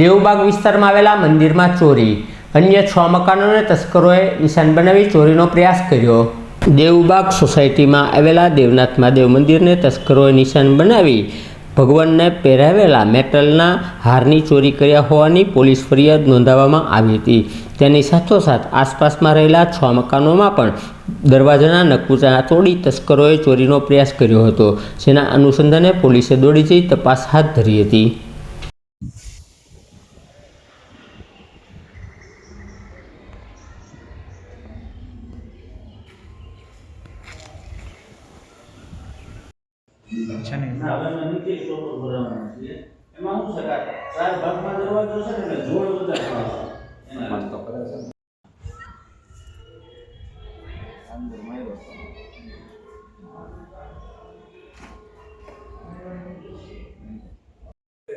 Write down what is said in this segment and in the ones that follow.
દેવબાગ વિસ્તારમાં આવેલા મંદિરમાં ચોરી. અન્ય છ મકાનોને તસ્કરોએ નિશાન બનાવી ચોરીનો પ્રયાસ કર્યો. દેવબાગ સોસાયટીમાં આવેલા દેવનાથ મહાદેવ મંદિરને તસ્કરોએ નિશાન બનાવી ભગવાનને પહેરાવેલા મેટલના હારની ચોરી કર્યા હોવાની પોલીસ ફરિયાદ નોંધાવવામાં આવી હતી. તેની સાથોસાથ આસપાસમાં રહેલા છ મકાનોમાં પણ દરવાજાના નકુચા તોડી તસ્કરોએ ચોરીનો પ્રયાસ કર્યો હતો. જેના અનુસંધાને પોલીસે દોડી જઈ તપાસ હાથ ધરી હતી. अच्छा નહીં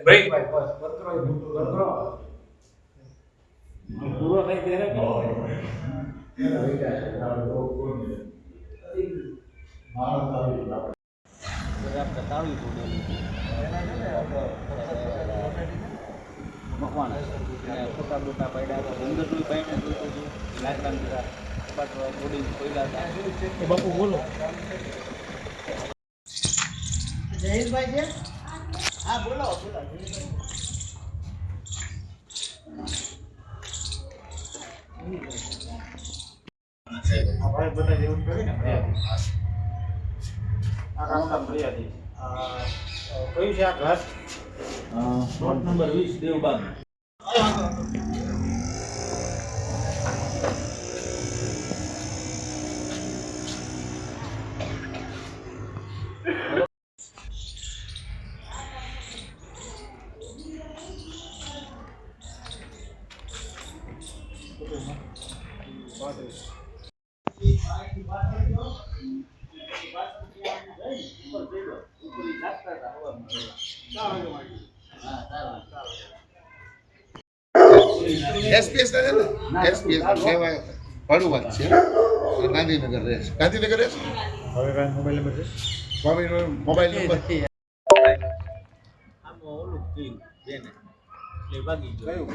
ભાઈ પૂરો થઈ ત્યારે ભારત આવી છે ને બાપુ બોલો ભાઈ બધા જેવું કરી ને આ કામ કામ ફરિયાદી આ, અ, કયું છે આ ઘર પ્લોટ નંબર વીસ દેવબાગ. એસપીએસ ના? એસપીએસ સેવા ભડુવાત છે. ગાંધીનગર રહે છે. ગાંધીનગર રહે છે? હવે ભાઈ મોબાઈલ નંબર છે? સ્વામીનો મોબાઈલ નંબર આમાં ઓલું થયું બેને. એટલે ભાગી ગયો.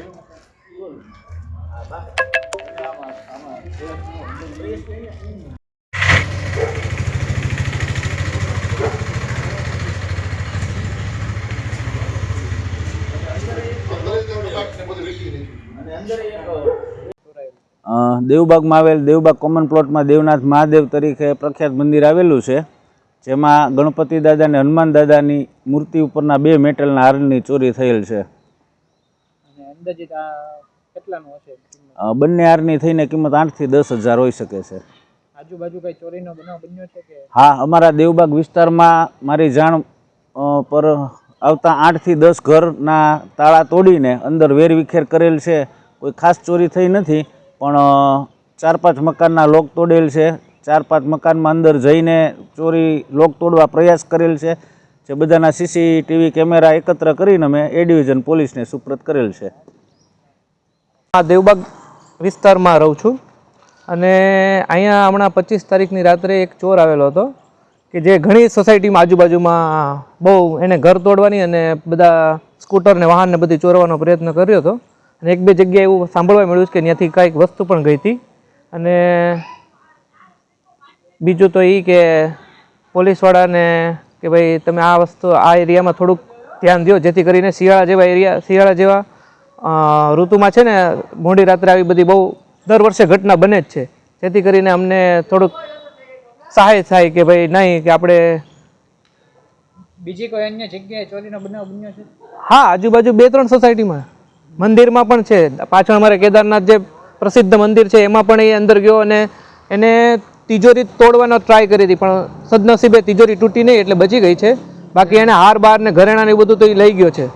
દેવબાગમાં આવેલ દેવબાગ કોમન પ્લોટમાં દેવનાથ મહાદેવ તરીકે પ્રખ્યાત મંદિર આવેલું છે જેમાં ગણપતિ દાદા અને હનુમાન દાદાની મૂર્તિ ઉપરના બે મેટલના હારની ચોરી થયેલ છે. બંને હારની થઈને કિંમત આઠથી દસ હજાર હોઈ શકે છે. આજુબાજુ કઈ ચોરીનો બનાવ બન્યો છે કે? હા અમારા દેવબાગ વિસ્તારમાં મારી જાણ પર આવતા આઠથી દસ ઘરના તાળા તોડીને અંદર વેરવિખેર કરેલ છે. કોઈ ખાસ ચોરી થઈ નથી. પણ ચાર પાંચ મકાનના લોક તોડેલ છે. ચાર પાંચ મકાનમાં અંદર જઈને ચોરી લોક તોડવા પ્રયાસ કરેલ છે. જે બધાના સીસીટીવી કેમેરા એકત્ર કરીને મેં એ ડિવિઝન પોલીસને સુપ્રત કરેલ છે. આ દેવબાગ વિસ્તારમાં રહું છું. અને અહીંયા હમણાં પચીસ તારીખની રાત્રે એક ચોર આવેલો હતો કે જે ઘણી સોસાયટીમાં આજુબાજુમાં બહુ એને ઘર તોડવાની અને બધા સ્કૂટર ને વાહન બધી ચોરવાનો પ્રયત્ન કર્યો હતો. અને એક બે જગ્યાએ એવું સાંભળવા મળ્યું છે કે ત્યાંથી કાંઈક વસ્તુ પણ ગઈ હતી. અને બીજું તો એ કે પોલીસવાળાને કે ભાઈ તમે આ વસ્તુ આ એરિયામાં થોડુંક ધ્યાન દો જેથી કરીને શિયાળા જેવા એરિયા શિયાળા જેવા ઋતુમાં છે ને મોડી રાત્રે આવી બધી બહુ દર વર્ષે ઘટના બને જ છે. જેથી કરીને અમને થોડુંક સહાય થાય કે ભાઈ નહીં કે આપણે બીજી કોઈ અન્ય જગ્યાએ ચોરીનો બનાવ બન્યો છે? હા આજુબાજુ બે ત્રણ સોસાયટીમાં. મંદિરમાં પણ છે. પાછળ અમારે કેદારનાથ જે પ્રસિદ્ધ મંદિર છે, એમાં પણ એ અંદર ગયો અને એને તિજોરી તોડવાનો ટ્રાય કરી હતી, પણ સદનસીબે તિજોરી તૂટી નહીં એટલે બચી ગઈ છે. બાકી એને હાર, બાર ને ઘરેણાં ને એ બધું તો એ લઈ ગયો છે.